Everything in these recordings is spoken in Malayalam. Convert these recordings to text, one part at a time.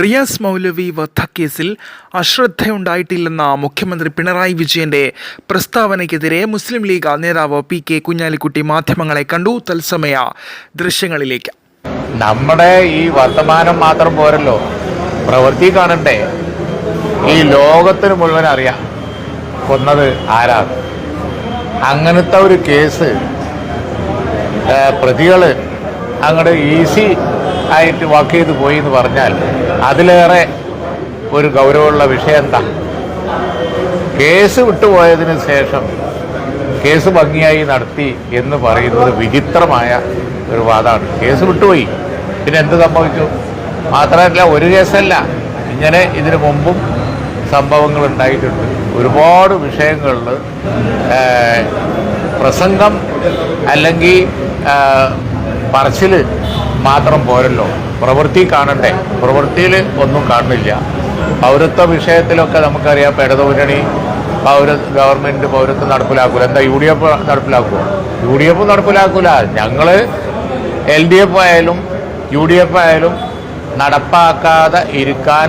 റിയാസ് മൗലവി വധക്കേസിൽ അശ്രദ്ധയുണ്ടായിട്ടില്ലെന്ന മുഖ്യമന്ത്രി പിണറായി വിജയന്റെ പ്രസ്താവനയ്ക്കെതിരെ മുസ്ലിം ലീഗ് നേതാവ് പി കെ കുഞ്ഞാലിക്കുട്ടി മാധ്യമങ്ങളെ കണ്ടു. തത്സമയ ദൃശ്യങ്ങളിലേക്ക്. നമ്മുടെ ഈ വർത്തമാനം മാത്രം പോരല്ലോ. പ്രവൃത്തി കാണണ്ടേ? ഈ ലോകത്തിന് മുഴുവൻ അറിയാം കൊന്നത് ആരാണ്. അങ്ങനത്തെ ഒരു കേസ് പ്രതികൾ അങ്ങോട്ട് ഈസി ആയിട്ട് വാക്ക് ചെയ്ത് പോയി എന്ന് പറഞ്ഞാൽ അതിലേറെ ഒരു ഗൗരവമുള്ള വിഷയം എന്താ? കേസ് വിട്ടുപോയതിന് ശേഷം കേസ് ഭംഗിയായി നടത്തി എന്ന് പറയുന്നത് വിചിത്രമായ ഒരു വാദമാണ്. കേസ് വിട്ടുപോയി. പിന്നെ എന്ത് സംഭവിച്ചു? മാത്രമല്ല ഒരു കേസല്ല. ഇങ്ങനെ ഇതിനു മുമ്പും സംഭവങ്ങൾ ഉണ്ടായിട്ടുണ്ട്. ഒരുപാട് വിഷയങ്ങളിൽ പ്രസംഗം അല്ലെങ്കിൽ പറച്ചിൽ മാത്രം പോരല്ലോ. പ്രവൃത്തി കാണണ്ടേ പ്രവൃത്തിയിൽ ഒന്നും കാണുന്നില്ല. പൗരത്വ വിഷയത്തിലൊക്കെ നമുക്കറിയാം ഇടതുമുന്നണി പൗര ഗവൺമെന്റ് പൗരത്വം നടപ്പിലാക്കൂല. എന്താ യു ഡി എഫ് നടപ്പിലാക്കുക യു ഡി എഫ് നടപ്പിലാക്കൂല. ഞങ്ങൾ എൽ ഡി എഫ് ആയാലും യു ഡി എഫ് ആയാലും നടപ്പാക്കാതെ ഇരിക്കാൻ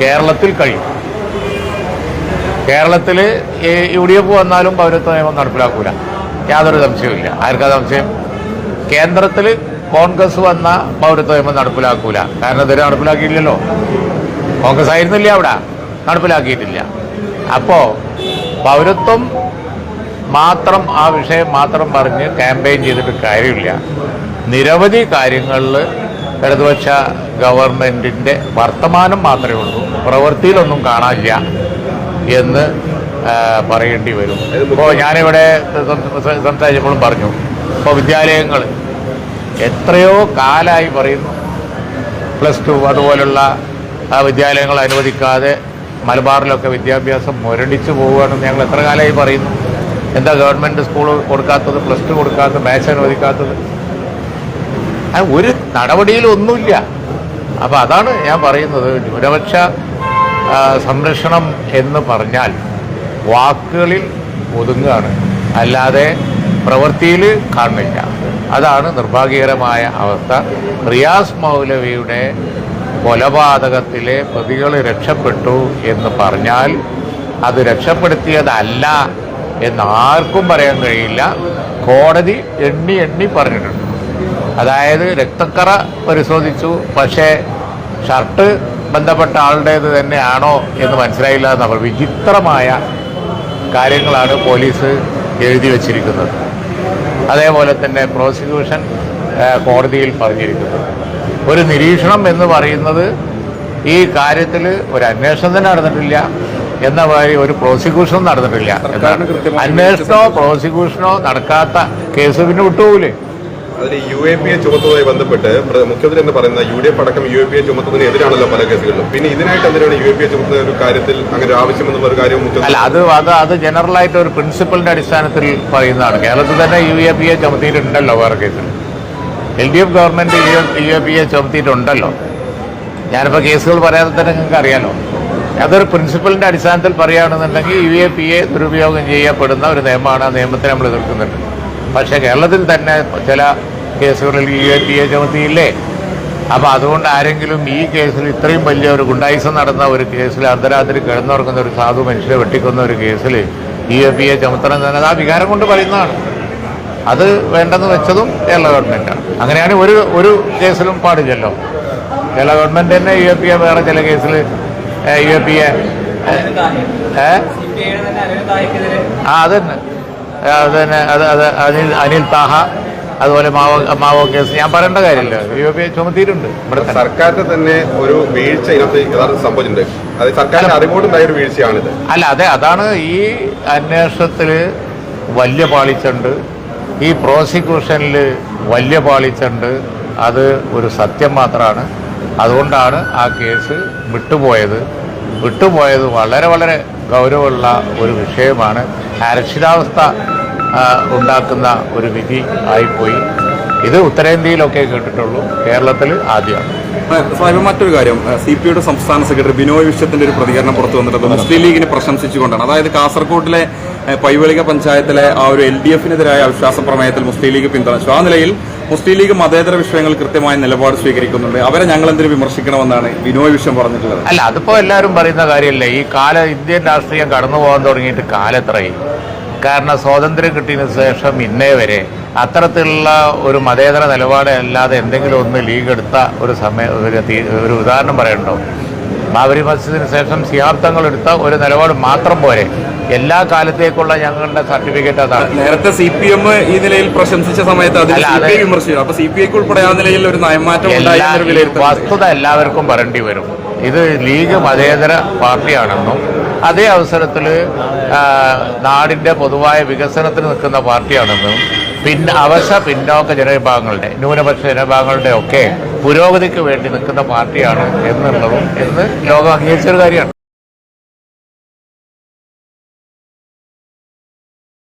കേരളത്തിൽ കഴിയും. കേരളത്തിൽ യു ഡി എഫ് വന്നാലും പൗരത്വ നിയമം നടപ്പിലാക്കൂല. യാതൊരു സംശയവുമില്ല. ആർക്കാ സംശയം? കേന്ദ്രത്തിൽ കോൺഗ്രസ് വന്ന പൗരത്വ നിയമം നടപ്പിലാക്കൂല. കാരണം ഇതുവരെ നടപ്പിലാക്കിയില്ലല്ലോ കോൺഗ്രസ് ആയിരുന്നില്ല അവിടെ. നടപ്പിലാക്കിയിട്ടില്ല. അപ്പോ പൗരത്വം മാത്രം ആ വിഷയം മാത്രം പറഞ്ഞ് ക്യാമ്പയിൻ ചെയ്തിട്ട് കാര്യമില്ല. നിരവധി കാര്യങ്ങളിൽ ഇടതുപക്ഷ ഗവൺമെന്റിന്റെ വർത്തമാനം മാത്രമേ ഉള്ളൂ. പ്രവൃത്തിയിലൊന്നും കാണാനില്ല എന്ന് പറയേണ്ടി വരും. ഇപ്പോൾ ഞാനിവിടെ സംസാരിച്ചപ്പോഴും പറഞ്ഞു. ഇപ്പോൾ വിദ്യാലയങ്ങൾ എത്രയോ കാലമായി പറയുന്നു. പ്ലസ് ടു അതുപോലുള്ള വിദ്യാലയങ്ങൾ അനുവദിക്കാതെ മലബാറിലൊക്കെ വിദ്യാഭ്യാസം മുരടിച്ചു പോവുകയാണെന്ന് ഞങ്ങൾ എത്ര കാലമായി പറയുന്നു. എന്താ ഗവൺമെന്റ് സ്കൂൾ കൊടുക്കാത്തത് പ്ലസ് ടു കൊടുക്കാത്തത് മാച്ച് അനുവദിക്കാത്തത്? ഒരു നടപടിയിലും ഒന്നുമില്ല. അപ്പോൾ അതാണ് ഞാൻ പറയുന്നത്. ന്യൂനപക്ഷ സംരക്ഷണം എന്ന് പറഞ്ഞാൽ വാക്കുകളിൽ ഒതുങ്ങുകയാണ്. അല്ലാതെ പ്രവൃത്തിയിൽ കാണുന്നില്ല. അതാണ് നിർഭാഗ്യകരമായ അവസ്ഥ. റിയാസ് മൗലവിയുടെ കൊലപാതകത്തിലെ പ്രതികൾ രക്ഷപ്പെട്ടു എന്ന് പറഞ്ഞാൽ അത് രക്ഷപ്പെടുത്തിയതല്ല എന്ന് ആർക്കും പറയാൻ കഴിയില്ല. കോടതി എണ്ണി എണ്ണി പറഞ്ഞിട്ടുണ്ട്. അതായത് രക്തക്കറ പരിശോധിച്ചു. പക്ഷേ ഷർട്ട് ബന്ധപ്പെട്ട ആളുടേത് തന്നെയാണോ എന്ന് മനസ്സിലായില്ല. എന്നവർ വിചിത്രമായ കാര്യങ്ങളാണ് പോലീസ് എഴുതി വച്ചിരിക്കുന്നത്. അതേപോലെ തന്നെ പ്രോസിക്യൂഷൻ കോടതിയിൽ പറഞ്ഞിരിക്കുന്നു. ഒരു നിരീക്ഷണം എന്ന് പറയുന്നത് ഈ കാര്യത്തിൽ ഒരു അന്വേഷണം തന്നെ നടന്നിട്ടില്ല എന്ന വഴി ഒരു പ്രോസിക്യൂഷൻ നടന്നിട്ടില്ല അന്വേഷണോ പ്രോസിക്യൂഷനോ നടക്കാത്ത കേസ് പിന്നെ വിട്ടുപോകില്ലേ അതിൽ യു എ പി എ ചുമത്തുന്നതുമായി ബന്ധപ്പെട്ട് മുഖ്യമന്ത്രി എന്ന് പറയുന്ന യു ഡി എഫ് അടക്കം യു എ പി എ ചുമത്തുന്നതിന് എതിരാണല്ലോ പല കേസുകളിലും. പിന്നെ ഇതിനായിട്ട് എന്തിനാണ് യു എ പി എ ചുമത്തുന്ന ഒരു കാര്യത്തിൽ അങ്ങനെ ആവശ്യമെന്നുള്ള ഒരു കാര്യം അല്ല അത് അത് അത് ജനറൽ ആയിട്ട് ഒരു പ്രിൻസിപ്പലിന്റെ അടിസ്ഥാനത്തിൽ പറയുന്നതാണ്. കേരളത്തിൽ തന്നെ യു എ പി എ ചുമത്തിയിട്ടുണ്ടല്ലോ വേറെ കേസിൽ. L D F government U A P A ചുമത്തിയിട്ടുണ്ടല്ലോ. ഞാനിപ്പോൾ കേസുകൾ പറയാതെ തന്നെ നിങ്ങൾക്ക് അറിയാലോ. അതൊരു പ്രിൻസിപ്പലിന്റെ അടിസ്ഥാനത്തിൽ പറയുകയാണെന്നുണ്ടെങ്കിൽ യു എ പി എ ദുരുപയോഗം ചെയ്യപ്പെടുന്ന ഒരു നിയമമാണ്. ആ നിയമത്തെ നമ്മൾ എതിർക്കുന്നുണ്ട്. പക്ഷേ കേരളത്തിൽ തന്നെ ചില കേസുകളിൽ യു എ പി എ ചുമത്തിയില്ലേ? അപ്പോൾ അതുകൊണ്ട് ആരെങ്കിലും ഈ കേസിൽ ഇത്രയും വലിയ ഒരു ഗുണ്ടായിസം നടന്ന ഒരു കേസിൽ അർദ്ധരാത്രി കിടന്നുറങ്ങുന്ന ഒരു സാധു മനുഷ്യരെ വെട്ടിക്കുന്ന ഒരു കേസിൽ യു എ പി എ ചുമത്തണം തന്നെ ആ വികാരം കൊണ്ട് പറയുന്നതാണ്. അത് വേണ്ടെന്ന് വെച്ചതും കേരള ഗവൺമെന്റാണ് അങ്ങനെയാണ് ഒരു ഒരു കേസിലും പാടില്ലല്ലോ. കേരള ഗവൺമെന്റ് തന്നെ യു എ പി എ വേറെ ചില കേസിൽ യു എ പി എ ആ അതന്നെ. അതന്നെ അത് അത് അനിൽ അനിൽ താഹ അതുപോലെ മാവോ മാവോ കേസ്. ഞാൻ പറയേണ്ട കാര്യമില്ല. യു പി ഐ ചുമത്തിയിട്ടുണ്ട്. ഇവിടെ സർക്കാരിന്റെ തന്നെ ഒരു വീഴ്ച ഇതിനകത്ത് യഥാർത്ഥം സംഭവിച്ചിട്ടുണ്ട്. അത് സർക്കാരിന്റെ അറിവോടുണ്ടായ ഒരു വീഴ്ചയാണിത്. അല്ല അതെ അതാണ് ഈ അന്വേഷണത്തിൽ വലിയ പാളിച്ചുണ്ട്. ഈ പ്രോസിക്യൂഷനിൽ വലിയ പാളിച്ചുണ്ട്. അത് ഒരു സത്യം മാത്രമാണ് അതുകൊണ്ടാണ് ആ കേസ് വിട്ടുപോയത്. വിട്ടുപോയത് വളരെ വളരെ ഗൗരവമുള്ള ഒരു വിഷയമാണ്. അരക്ഷിതാവസ്ഥ ഉണ്ടാക്കുന്ന ഒരു വിധി ആയിപ്പോയി. ഇത് ഉത്തരേന്ത്യയിലൊക്കെ കേട്ടിട്ടുള്ളൂ. കേരളത്തിൽ ആദ്യമാണ് മറ്റൊരു കാര്യം. സി പി ഐയുടെ സംസ്ഥാന സെക്രട്ടറി ബിനോയ് വിശ്വത്തിന്റെ ഒരു പ്രതികരണം പുറത്തു വന്നിട്ടുണ്ട്. മുസ്ലിം ലീഗിനെ പ്രശംസിച്ചുകൊണ്ടാണ്. അതായത് കാസർകോട്ടിലെ പൈവളിക പഞ്ചായത്തിലെ ആ ഒരു എൽ ഡി എഫിനെതിരായ അവിശ്വാസ പ്രമേയത്തിൽ മുസ്ലിം ലീഗ് പിന്തുണച്ചു. ആ നിലയിൽ മുസ്ലിം ലീഗ് മതേതര വിഷയങ്ങൾ കൃത്യമായ നിലപാട് സ്വീകരിക്കുന്നുണ്ട്. അവരെ ഞങ്ങൾ എന്തിനു വിമർശിക്കണമെന്നാണ് വിനോയ് വിഷയം പറഞ്ഞിട്ടുള്ളത്. അല്ല അതിപ്പോ എല്ലാവരും പറയുന്ന കാര്യമല്ലേ ഈ കാല ഇന്ത്യൻ രാഷ്ട്രീയം കടന്നു പോകാൻ തുടങ്ങിയിട്ട് കാലത്രയും കാരണം സ്വാതന്ത്ര്യം കിട്ടിയതിനു ശേഷം ഇന്നേ വരെ അത്തരത്തിലുള്ള ഒരു മതേതര നിലപാട് അല്ലാതെ എന്തെങ്കിലും ഒന്ന് ലീഗ് എടുത്ത ഒരു സമയം ഒരു ഉദാഹരണം പറയണ്ടോ ബാബരി മസ്ജിദിന് ശേഷം സിയാബ്ദങ്ങൾ എടുത്ത ഒരു നിലപാട് മാത്രം പോരെ. എല്ലാ കാലത്തേക്കുള്ള ഞങ്ങളുടെ സർട്ടിഫിക്കറ്റ് അതാണ്. നേരത്തെ സി പി എം ഈ നിലയിൽ പ്രശംസിച്ച സമയത്ത് അതിൽ അല്ല, സി പി ഐ അത് വിമർശിച്ചു. അപ്പൊ സി പി ഐക്ക് ഉൾപ്പെടെ ആ നിലയിൽ ഒരു നയമാറ്റം വസ്തുത എല്ലാവർക്കും പറയേണ്ടി വരും. ഇത് ലീഗ് മതേതര പാർട്ടിയാണെന്നും അതേ അവസരത്തിൽ നാടിന്റെ പൊതുവായ വികസനത്തിന് നിൽക്കുന്ന പാർട്ടിയാണെന്നും പിന്നെ അവശ പിന്നോക്ക ജനവിഭാഗങ്ങളുടെ ന്യൂനപക്ഷ ജനവിഭാഗങ്ങളുടെ ഒക്കെ പുരോഗതിക്ക് വേണ്ടി നിൽക്കുന്ന പാർട്ടിയാണ് എന്നുള്ളതും എന്ന് ലോകം അംഗീകരിച്ചൊരു കാര്യമാണ്.